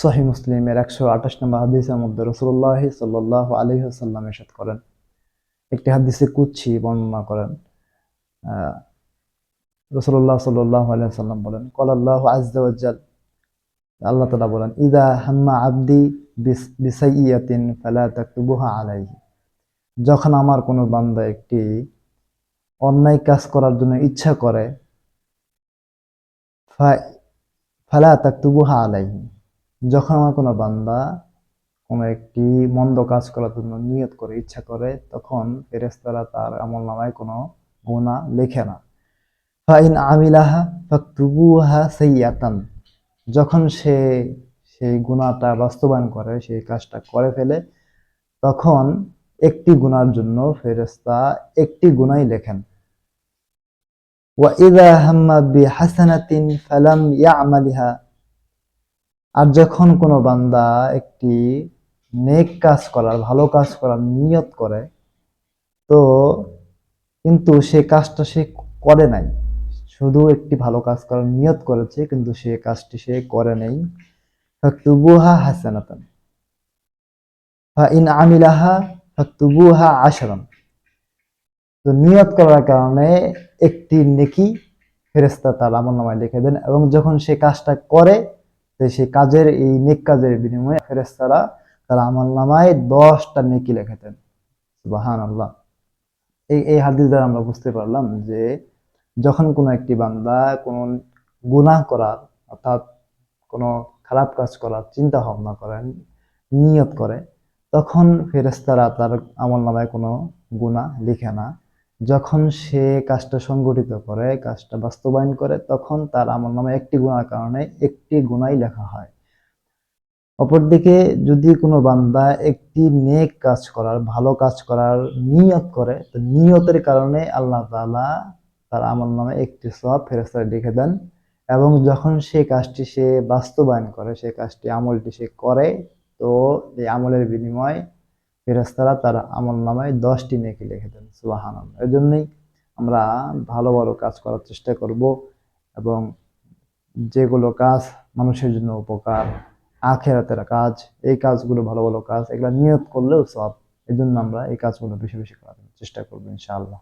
সহি মুসলিমের একশো আঠাশ নম্বর হাদিসের মধ্যে রসুল্লাহ সাল্লাহ আলহি আসাল্লাম করেন। একটি হাদিসে কুচ্ছি বর্ণনা করেন। রসুল্লাহ সাল্লাহ আলহি সাল্লাম বলেন, কলাল্লাহ আজ্জাল আল্লাহ তালা বলেন, ইদা হাম্মা আব্দি বিসাইয়াতিন ফালা তাকতুবুহা আলাইহি। যখন আমার কোনো বান্দা একটি অন্যায় কাজ করার জন্য ইচ্ছা করে ফালা তাকতুবুহা আলাইহি। যখন আমার কোনো বান্দা কোনো একটি মন্দ কাজ করার জন্য নিয়ত করে, ইচ্ছা করে, তখন ফেরেস্তারা তার আমল নামায় কোনো গুণা লেখে না। ফাইন আমিলাহা ফাকতুবুহা সাইয়াতান। যখন সে সেই গুণাটা বাস্তবায়ন করে সেই কাজটা করে ফেলে, তখন একটি গুণার জন্য ফেরেস্তা একটি গুণাই লেখেন। ওয়াইদা হাম্মা বিহাসানাতিন ফালাম ইয়ামালিহা। আর যখন কোনো বান্দা একটি নেক কাজ করার, ভালো কাজ করার নিয়ত করে, তো কিন্তু সে কাজটা সে করে নাই। শুধু একটি ভালো কাজ করার নিয়ত করেছে, কিন্তু সে কাজটি সে করে নেই। ফাকতুবুহা হাসানাতান। ইন আমিলাহা ফাকতুবুহা আশরান। তো নিয়ত করার কারণে একটি নেকি ফেরেস্তা তার আমল নামায় লিখে দেন এবং যখন সে কাজটা করে তো সেই কাজের, এই নেক কাজের বিনিময়ে ফেরেস্তারা তার আমল নামায় দশটা নেকি লেখাতেন। বাহান আল্লাহ এই এই হাদিস দ্বারা আমরা বুঝতে পারলাম যে যখন কোনো একটি বান্দা কোনো গুনাহ করার, অর্থাৎ কোনো খারাপ কাজ করার চিন্তা ভাবনা করেন, নিয়ত করে, তখন ফেরেস্তারা তার আমল নামায় কোনো গুণা লিখে না। যখন সে কাজটা সংগঠিত করে, কাজটা বাস্তবায়ন করে, তখন তার আমল নামায় একটি গুণার কারণে একটি গুণাই লেখা হয়। অপরদিকে যদি কোনো বান্দা একটি নেক কাজ করার, ভালো কাজ করার নিয়ত করে, তো নিয়তের কারণে আল্লাহ তালা তার আমল নামে একটি সব ফেরস্তায় লিখে দেন এবং যখন সে কাজটি সে বাস্তবায়ন করে, সে কাজটি আমলটি সে করে, তো এই আমলের বিনিময় ফেরস্তারা তার আমল নামায় দশটি নেকি লিখে দেন সুবাহান এই জন্যই আমরা ভালো ভালো কাজ করার চেষ্টা করব এবং যেগুলো কাজ মানুষের জন্য উপকার, আখেরাতের কাজ, এই কাজগুলো ভালো ভালো কাজ, এগুলো নিয়োগ করলেও সব। এই জন্য আমরা এই কাজগুলো বেশি বেশি করার চেষ্টা করব, ইনশাআল্লাহ।